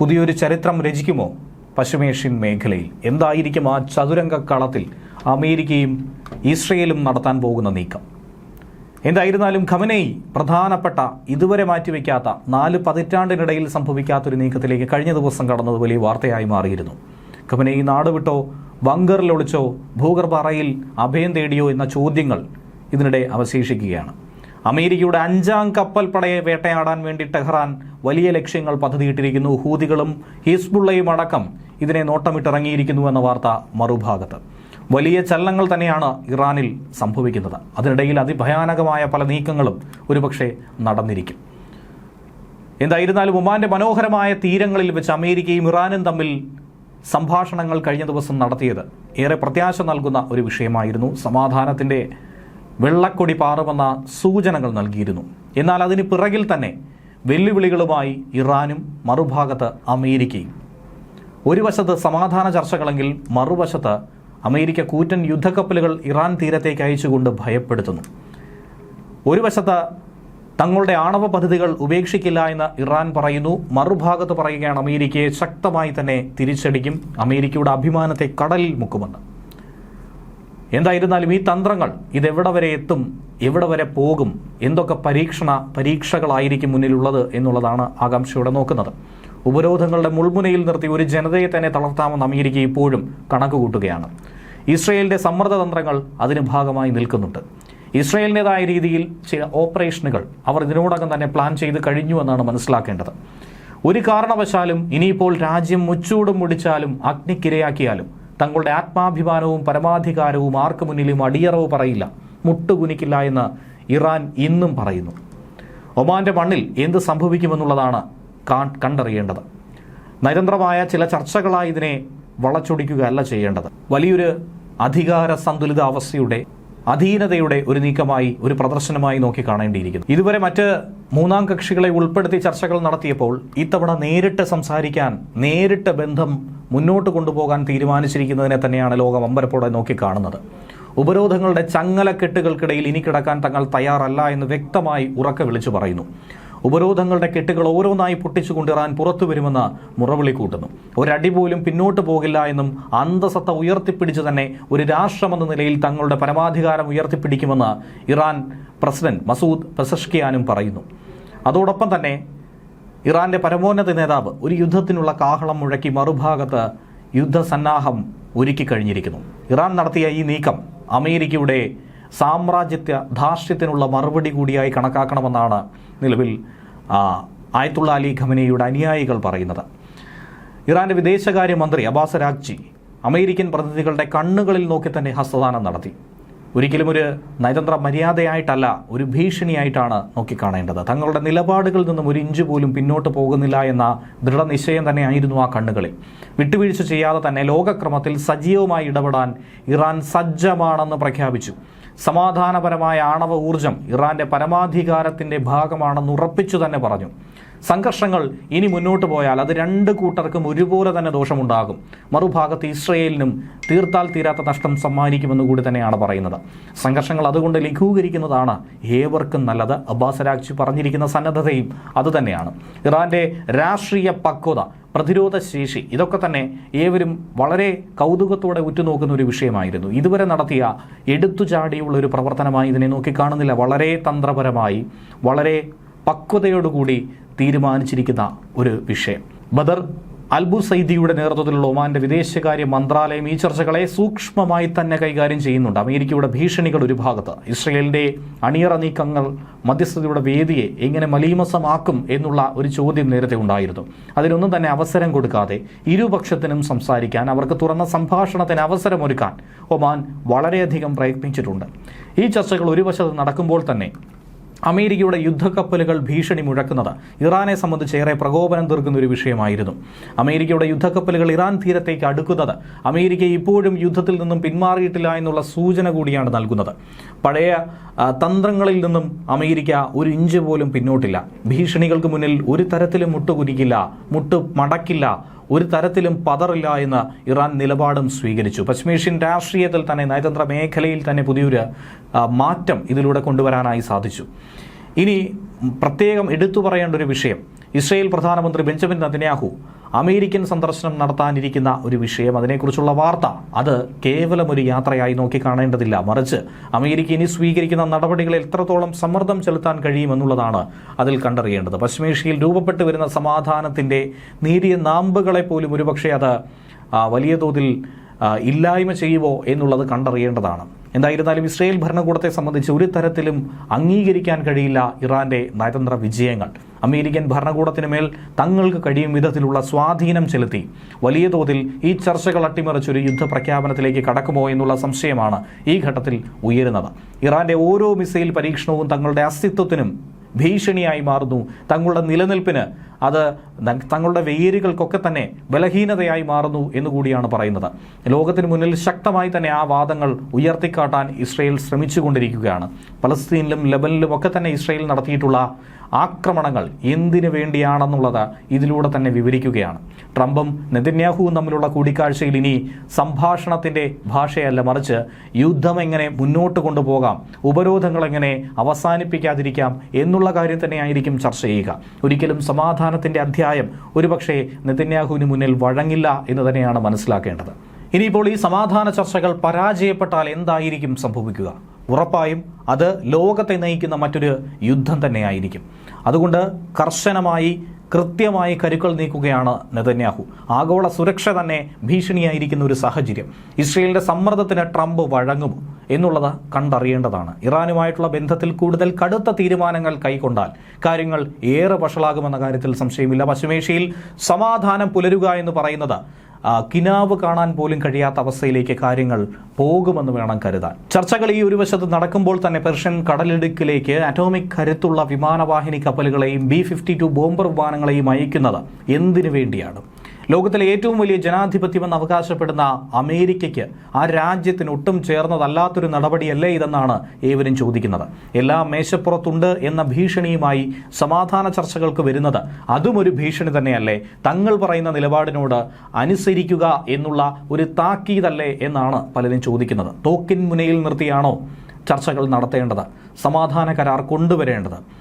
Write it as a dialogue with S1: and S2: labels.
S1: പുതിയൊരു ചരിത്രം രചിക്കുമോ? പശ്ചിമേഷ്യൻ മേഖലയിൽ എന്തായിരിക്കും ആ ചതുരംഗ കളത്തിൽ അമേരിക്കയും ഇസ്രയേലും നടത്താൻ പോകുന്ന നീക്കം? എന്തായിരുന്നാലും ഖമനൈ പ്രധാനപ്പെട്ട ഇതുവരെ മാറ്റിവെക്കാത്ത നാല് പതിറ്റാണ്ടിനിടയിൽ സംഭവിക്കാത്തൊരു നീക്കത്തിലേക്ക് കഴിഞ്ഞ ദിവസം കടന്നത് വലിയ വാർത്തയായി മാറിയിരുന്നു. ഖമനൈ നാട് വിട്ടോ ബങ്കറിൽ ഒളിച്ചോ ഭൂഗർഭ അറയിൽ അഭയം തേടിയോ എന്ന ചോദ്യങ്ങൾ ഇതിനിടെ അവശേഷിക്കുകയാണ്. അമേരിക്കയുടെ അഞ്ചാം കപ്പൽ പടയെ വേട്ടയാടാൻ വേണ്ടി ടെഹ്റാൻ വലിയ ലക്ഷ്യങ്ങൾ പദ്ധതിയിട്ടിരിക്കുന്നു. ഹൂതികളും ഹിസ്ബുള്ളയും അടക്കം ഇതിനെ നോട്ടമിട്ടിറങ്ങിയിരിക്കുന്നു എന്ന വാർത്ത മറുഭാഗത്ത്. വലിയ ചലനങ്ങൾ തന്നെയാണ് ഇറാനിൽ സംഭവിക്കുന്നത്. അതിനിടയിൽ അതിഭയാനകമായ പല നീക്കങ്ങളും ഒരുപക്ഷെ നടന്നിരിക്കും. എന്തായിരുന്നാലും ഒമാന്റെ മനോഹരമായ തീരങ്ങളിൽ വെച്ച് അമേരിക്കയും ഇറാനും തമ്മിൽ സംഭാഷണങ്ങൾ കഴിഞ്ഞ ദിവസം നടത്തിയത് ഏറെ പ്രത്യാശ നൽകുന്ന ഒരു വിഷയമായിരുന്നു. സമാധാനത്തിന്റെ വെള്ളക്കൊടി പാറുമെന്ന സൂചനകൾ നൽകിയിരുന്നു. എന്നാൽ അതിന് പിറകിൽ തന്നെ വെല്ലുവിളികളുമായി ഇറാനും മറുഭാഗത്ത് അമേരിക്കയും. ഒരു വശത്ത് സമാധാന ചർച്ചകളെങ്കിൽ മറുവശത്ത് അമേരിക്ക കൂറ്റൻ യുദ്ധക്കപ്പലുകൾ ഇറാൻ തീരത്തേക്ക് അയച്ചുകൊണ്ട് ഭയപ്പെടുത്തുന്നു. ഒരു വശത്ത് തങ്ങളുടെ ആണവ പദ്ധതികൾ ഉപേക്ഷിക്കില്ല എന്ന് ഇറാൻ പറയുന്നു. മറുഭാഗത്ത് പറയുകയാണ് അമേരിക്കയെ ശക്തമായി തന്നെ തിരിച്ചടിക്കും. അമേരിക്കയുടെ അഭിമാനത്തെ കടലിൽ മുക്കുമെന്ന്. എന്തായിരുന്നാലും ഈ തന്ത്രങ്ങൾ ഇതെവിടെ വരെ എത്തും എവിടെ വരെ പോകും എന്തൊക്കെ പരീക്ഷണ പരീക്ഷകളായിരിക്കും മുന്നിലുള്ളത് എന്നുള്ളതാണ് ആകാംക്ഷയോടെ നോക്കുന്നത്. ഉപരോധങ്ങളുടെ മുൾമുനയിൽ നിർത്തി ഒരു ജനതയെ തന്നെ തളർത്താമെന്ന് അമേരിക്ക ഇപ്പോഴും കണക്കുകൂട്ടുകയാണ്. കൂട്ടുകയാണ് സമ്മർദ്ദ തന്ത്രങ്ങൾ അതിന് ഭാഗമായി നിൽക്കുന്നുണ്ട്. ഇസ്രയേലിന്റെതായ രീതിയിൽ ചില ഓപ്പറേഷനുകൾ അവർ ഇതിനോടകം തന്നെ പ്ലാൻ ചെയ്ത് കഴിഞ്ഞു എന്നാണ് മനസ്സിലാക്കേണ്ടത്. ഒരു കാരണവശാലും ഇനിയിപ്പോൾ രാജ്യം മുച്ചൂടും മുടിച്ചാലും അഗ്നിക്കിരയാക്കിയാലും തങ്ങളുടെ ആത്മാഭിമാനവും പരമാധികാരവും ആർക്കു മുന്നിലും അടിയറവ് പറയില്ല മുട്ടുകുനിക്കില്ല എന്ന് ഇറാൻ ഇന്നും പറയുന്നു. ഒമാന്റെ മണ്ണിൽ എന്ത് സംഭവിക്കുമെന്നുള്ളതാണ് കണ്ടറിയേണ്ടത്. നയതന്ത്രമായ ചില ചർച്ചകളായി ഇതിനെ വളച്ചൊടിക്കുകയല്ല ചെയ്യേണ്ടത്. വലിയൊരു അധികാര സന്തുലിതാവസ്ഥയുടെ അധീനതയുടെ ഒരു നീക്കമായി ഒരു പ്രദർശനമായി നോക്കി കാണേണ്ടിയിരിക്കുന്നു. ഇതുവരെ മറ്റ് മൂന്നാം കക്ഷികളെ ഉൾപ്പെടുത്തി ചർച്ചകൾ നടത്തിയപ്പോൾ ഇത്തവണ നേരിട്ട് സംസാരിക്കാൻ നേരിട്ട് ബന്ധം മുന്നോട്ട് കൊണ്ടുപോകാൻ തീരുമാനിച്ചിരിക്കുന്നതിനെ തന്നെയാണ് ലോകം അമ്പരപ്പോടെ നോക്കിക്കാണുന്നത്. ഉപരോധങ്ങളുടെ ചങ്ങലക്കെട്ടുകൾക്കിടയിൽ ഇനി കിടക്കാൻ തങ്ങൾ തയ്യാറല്ല എന്ന് വ്യക്തമായി ഉറക്കെ വിളിച്ചു പറയുന്നു. ഉപരോധങ്ങളുടെ കെട്ടുകൾ ഓരോന്നായി പൊട്ടിച്ചുകൊണ്ട് ഇറാൻ പുറത്തു വരുമെന്ന് മുറവിളി കൂട്ടുന്നു. ഒരടി പോലും പിന്നോട്ട് പോകില്ല എന്നും അന്തസത്ത ഉയർത്തിപ്പിടിച്ച് തന്നെ ഒരു രാഷ്ട്രമെന്ന നിലയിൽ തങ്ങളുടെ പരമാധികാരം ഉയർത്തിപ്പിടിക്കുമെന്ന് ഇറാൻ പ്രസിഡന്റ് മസൂദ് പെസഷ്കിയാനും പറയുന്നു. അതോടൊപ്പം തന്നെ ഇറാന്റെ പരമോന്നത നേതാവ് ഒരു യുദ്ധത്തിനുള്ള കാഹളം മുഴക്കി മറുഭാഗത്ത് യുദ്ധസന്നാഹം ഒരുക്കി കഴിഞ്ഞിരിക്കുന്നു. ഇറാൻ നടത്തിയ ഈ നീക്കം അമേരിക്കയുടെ സാമ്രാജ്യത്വ ധാർഷ്ട്യത്തിനുള്ള മറുപടി കൂടിയായി കണക്കാക്കണമെന്നാണ് നിലവിൽ ആയത്തുള്ള അലി ഖമനിയുടെ അനുയായികൾ പറയുന്നത്. ഇറാന്റെ വിദേശകാര്യമന്ത്രി അബ്ബാസ് രാഗ്ജി അമേരിക്കൻ പ്രതിനിധികളുടെ കണ്ണുകളിൽ നോക്കി തന്നെ ഹസ്തദാനം നടത്തി. ഒരിക്കലും ഒരു നയതന്ത്ര മര്യാദയായിട്ടല്ല ഒരു ഭീഷണിയായിട്ടാണ് നോക്കിക്കാണേണ്ടത്. തങ്ങളുടെ നിലപാടുകളിൽ നിന്നും ഒരു ഇഞ്ച് പോലും പിന്നോട്ട് പോകുന്നില്ല എന്ന ദൃഢനിശ്ചയം തന്നെയായിരുന്നു ആ കണ്ണുകളിൽ. വിട്ടുവീഴ്ച ചെയ്യാതെ തന്നെ ലോകക്രമത്തിൽ സജീവമായി ഇടപെടാൻ ഇറാൻ സജ്ജമാണെന്ന് പ്രഖ്യാപിച്ചു. സമാധാനപരമായ ആണവ ഊർജം ഇറാന്റെ പരമാധികാരത്തിന്റെ ഭാഗമാണെന്ന് ഉറപ്പിച്ചു തന്നെ പറഞ്ഞു. സംഘർഷങ്ങൾ ഇനി മുന്നോട്ട് പോയാൽ അത് രണ്ട് കൂട്ടർക്കും ഒരുപോലെ തന്നെ ദോഷമുണ്ടാകും. മറുഭാഗത്ത് ഇസ്രയേലിനും തീർത്താൽ തീരാത്ത നഷ്ടം സമ്മാനിക്കുമെന്ന് കൂടി തന്നെയാണ് പറയുന്നത്. സംഘർഷങ്ങൾ അതുകൊണ്ട് ലഘൂകരിക്കുന്നതാണ് ഏവർക്കും നല്ലത്. അബ്ബാസ് രാഗ്ചി പറഞ്ഞിരിക്കുന്ന സന്നദ്ധതയും അതുതന്നെയാണ് ഇറാന്റെ രാഷ്ട്രീയ പക്വത പ്രതിരോധ ശേഷി ഇതൊക്കെ തന്നെ ഏവരും വളരെ കൗതുകത്തോടെ ഉറ്റുനോക്കുന്ന ഒരു വിഷയമായിരുന്നു. ഇതുവരെ നടത്തിയ എടുത്തുചാടിയുള്ള ഒരു പ്രവർത്തനമായി ഇതിനെ നോക്കിക്കാണുന്നില്ല വളരെ തന്ത്രപരമായി വളരെ പക്വതയോടുകൂടി തീരുമാനിച്ചിരിക്കുന്ന ഒരു വിഷയം. ബദർ അൽബു സൈദിയുടെ നേതൃത്വത്തിലുള്ള ഒമാന്റെ വിദേശകാര്യ മന്ത്രാലയം ഈ ചർച്ചകളെ സൂക്ഷ്മമായി തന്നെ കൈകാര്യം ചെയ്യുന്നുണ്ട്. അമേരിക്കയുടെ ഭീഷണികൾ ഒരു ഭാഗത്ത്. ഇസ്രയേലിന്റെ അണിയറ നീക്കങ്ങൾ മധ്യസ്ഥതയുടെ വേദിയെ എങ്ങനെ മലീമസമാക്കും എന്നുള്ള ഒരു ചോദ്യം നേരത്തെ ഉണ്ടായിരുന്നു. അതിനൊന്നും തന്നെ അവസരം കൊടുക്കാതെ ഇരുപക്ഷത്തിനും സംസാരിക്കാൻ അവർക്ക് തുറന്ന സംഭാഷണത്തിന് അവസരമൊരുക്കാൻ ഒമാൻ വളരെയധികം പ്രയത്നിച്ചിട്ടുണ്ട്. ഈ ചർച്ചകൾ ഒരു വശത്ത് നടക്കുമ്പോൾ തന്നെ അമേരിക്കയുടെ യുദ്ധക്കപ്പലുകൾ ഭീഷണി മുഴക്കുന്നത് ഇറാനെ സംബന്ധിച്ച് ഏറെ പ്രകോപനം തീർക്കുന്ന ഒരു വിഷയമായിരുന്നു. അമേരിക്കയുടെ യുദ്ധക്കപ്പലുകൾ ഇറാൻ തീരത്തേക്ക് അടുക്കുന്നത് അമേരിക്ക ഇപ്പോഴും യുദ്ധത്തിൽ നിന്നും പിന്മാറിയിട്ടില്ല എന്നുള്ള സൂചന കൂടിയാണ് നൽകുന്നത്. പഴയ തന്ത്രങ്ങളിൽ നിന്നും അമേരിക്ക ഒരു ഇഞ്ച് പോലും പിന്നോട്ടില്ല. ഭീഷണികൾക്ക് മുന്നിൽ ഒരു തരത്തിലും മുട്ടുകുരിക്കില്ല മുട്ട് മടക്കില്ല ഒരു തരത്തിലും പതറില്ല എന്ന് ഇറാൻ നിലപാടും സ്വീകരിച്ചു. പശ്ചിമേഷ്യൻ രാഷ്ട്രീയത്തിൽ തന്നെ നയതന്ത്ര മേഖലയിൽ തന്നെ പുതിയൊരു മാറ്റം ഇതിലൂടെ കൊണ്ടുവരാനായി സാധിച്ചു. ഇനി പ്രത്യേകം എടുത്തു പറയേണ്ട ഒരു വിഷയം. ഇസ്രയേൽ പ്രധാനമന്ത്രി ബെഞ്ചമിൻ നതന്യാഹു അമേരിക്കൻ സന്ദർശനം നടത്താനിരിക്കുന്ന ഒരു വിഷയം. അതിനെക്കുറിച്ചുള്ള വാർത്ത അത് കേവലം ഒരു യാത്രയായി നോക്കിക്കാണേണ്ടതില്ല മറിച്ച് അമേരിക്ക ഇനി സ്വീകരിക്കുന്ന നടപടികളിൽ എത്രത്തോളം സമ്മർദ്ദം ചെലുത്താൻ കഴിയുമെന്നുള്ളതാണ് അതിൽ കണ്ടറിയേണ്ടത്. പശ്ചിമേഷ്യയിൽ രൂപപ്പെട്ടു വരുന്ന സമാധാനത്തിന്റെ നേരിയ നാമ്പുകളെ പോലും ഒരുപക്ഷെ അത് വലിയ തോതിൽ ഇല്ലായ്മ ചെയ്യുമോ എന്നുള്ളത് കണ്ടറിയേണ്ടതാണ്. എന്തായിരുന്നാലും ഇസ്രയേൽ ഭരണകൂടത്തെ സംബന്ധിച്ച് ഒരു തരത്തിലും അംഗീകരിക്കാൻ കഴിയില്ല ഇറാന്റെ നയതന്ത്ര വിജയങ്ങൾ. അമേരിക്കൻ ഭരണകൂടത്തിന് മേൽ തങ്ങൾക്ക് കഴിയും വിധത്തിലുള്ള സ്വാധീനം ചെലുത്തി. വലിയ തോതിൽ ഈ ചർച്ചകൾ അട്ടിമറിച്ചൊരു യുദ്ധ പ്രഖ്യാപനത്തിലേക്ക് കടക്കുമോ എന്നുള്ള സംശയമാണ് ഈ ഘട്ടത്തിൽ ഉയരുന്നത്. ഇറാന്റെ ഓരോ മിസൈൽ പരീക്ഷണവും തങ്ങളുടെ അസ്തിത്വത്തിനും ഭീഷണിയായി മാറുന്നു. തങ്ങളുടെ നിലനിൽപ്പിന് അത് തങ്ങളുടെ വേരുകൾക്കൊക്കെ തന്നെ ബലഹീനതയായി മാറുന്നു എന്നുകൂടിയാണ് പറയുന്നത്. ലോകത്തിന് മുന്നിൽ ശക്തമായി തന്നെ ആ വാദങ്ങൾ ഉയർത്തിക്കാട്ടാൻ ഇസ്രയേൽ ശ്രമിച്ചുകൊണ്ടിരിക്കുകയാണ്. പലസ്തീനിലും ലെബനിലും ഒക്കെ തന്നെ ഇസ്രയേൽ നടത്തിയിട്ടുള്ള ആക്രമണങ്ങൾ എന്തിനു വേണ്ടിയാണെന്നുള്ളത് ഇതിലൂടെ തന്നെ വിവരിക്കുകയാണ്. ട്രംപും നെതന്യാഹുവും തമ്മിലുള്ള കൂടിക്കാഴ്ചയിൽ ഇനി സംഭാഷണത്തിന്റെ ഭാഷയല്ല മറിച്ച് യുദ്ധം എങ്ങനെ മുന്നോട്ട് കൊണ്ടുപോകാം ഉപരോധങ്ങൾ എങ്ങനെ അവസാനിപ്പിക്കാതിരിക്കാം എന്നുള്ള കാര്യം തന്നെയായിരിക്കും ചർച്ച ചെയ്യുക. ഒരിക്കലും സമാധാനത്തിന്റെ അധ്യായം ഒരുപക്ഷെ നെതന്യാഹുവിന് മുന്നിൽ വഴങ്ങില്ല എന്ന് തന്നെയാണ് മനസ്സിലാക്കേണ്ടത്. ഇനിയിപ്പോൾ ഈ സമാധാന ചർച്ചകൾ പരാജയപ്പെട്ടാൽ എന്തായിരിക്കും സംഭവിക്കുക? ഉറപ്പായും അത് ലോകത്തെ നയിക്കുന്ന മറ്റൊരു യുദ്ധം തന്നെയായിരിക്കും. അതുകൊണ്ട് കർശനമായി കൃത്യമായി കരുക്കൾ നീക്കുകയാണ് നെതന്യാഹു. ആഗോള സുരക്ഷ തന്നെ ഭീഷണിയായിരിക്കുന്ന ഒരു സാഹചര്യം. ഇസ്രയേലിന്റെ സമ്മർദ്ദത്തിന് ട്രംപ് വഴങ്ങും എന്നുള്ളത് കണ്ടറിയേണ്ടതാണ്. ഇറാനുമായിട്ടുള്ള ബന്ധത്തിൽ കൂടുതൽ കടുത്ത തീരുമാനങ്ങൾ കൈക്കൊണ്ടാൽ കാര്യങ്ങൾ ഏറെ വഷളാകുമെന്ന കാര്യത്തിൽ സംശയമില്ല. പശ്ചിമേഷ്യയിൽ സമാധാനം പുലരുക എന്ന് പറയുന്നത് കിനാവ് കാണാൻ പോലും കഴിയാത്ത അവസ്ഥയിലേക്ക് കാര്യങ്ങൾ പോകുമെന്ന് വേണം കരുതാൻ. ചർച്ചകൾ ഈ ഒരു വശത്ത് നടക്കുമ്പോൾ തന്നെ പെർഷ്യൻ കടലിടുക്കിലേക്ക് അറ്റോമിക് കരുത്തുള്ള വിമാനവാഹിനി കപ്പലുകളെയും ബി ഫിഫ്റ്റി ടു ബോംബർ വിമാനങ്ങളെയും അയക്കുന്നത് എന്തിനു വേണ്ടിയാണ്? ലോകത്തിലെ ഏറ്റവും വലിയ ജനാധിപത്യമെന്ന് അവകാശപ്പെടുന്ന അമേരിക്കയ്ക്ക് ആ രാജ്യത്തിന് ഒട്ടും ചേർന്നതല്ലാത്തൊരു നടപടിയല്ലേ ഇതെന്നാണ് ഏവരും ചോദിക്കുന്നത്. എല്ലാം മേശപ്പുറത്തുണ്ട് എന്ന ഭീഷണിയുമായി സമാധാന ചർച്ചകൾക്ക് വരുന്നത് അതും ഒരു ഭീഷണി തന്നെയല്ലേ. തങ്ങൾ പറയുന്ന നിലപാടിനോട് അനുസരിക്കുക എന്നുള്ള ഒരു താക്കീതല്ലേ എന്നാണ് പലരും ചോദിക്കുന്നത്. തോക്കിൻ മുനയിൽ നിർത്തിയാണോ ചർച്ചകൾ നടത്തേണ്ടത്? സമാധാന കരാർ കൊണ്ടുവരേണ്ടത്?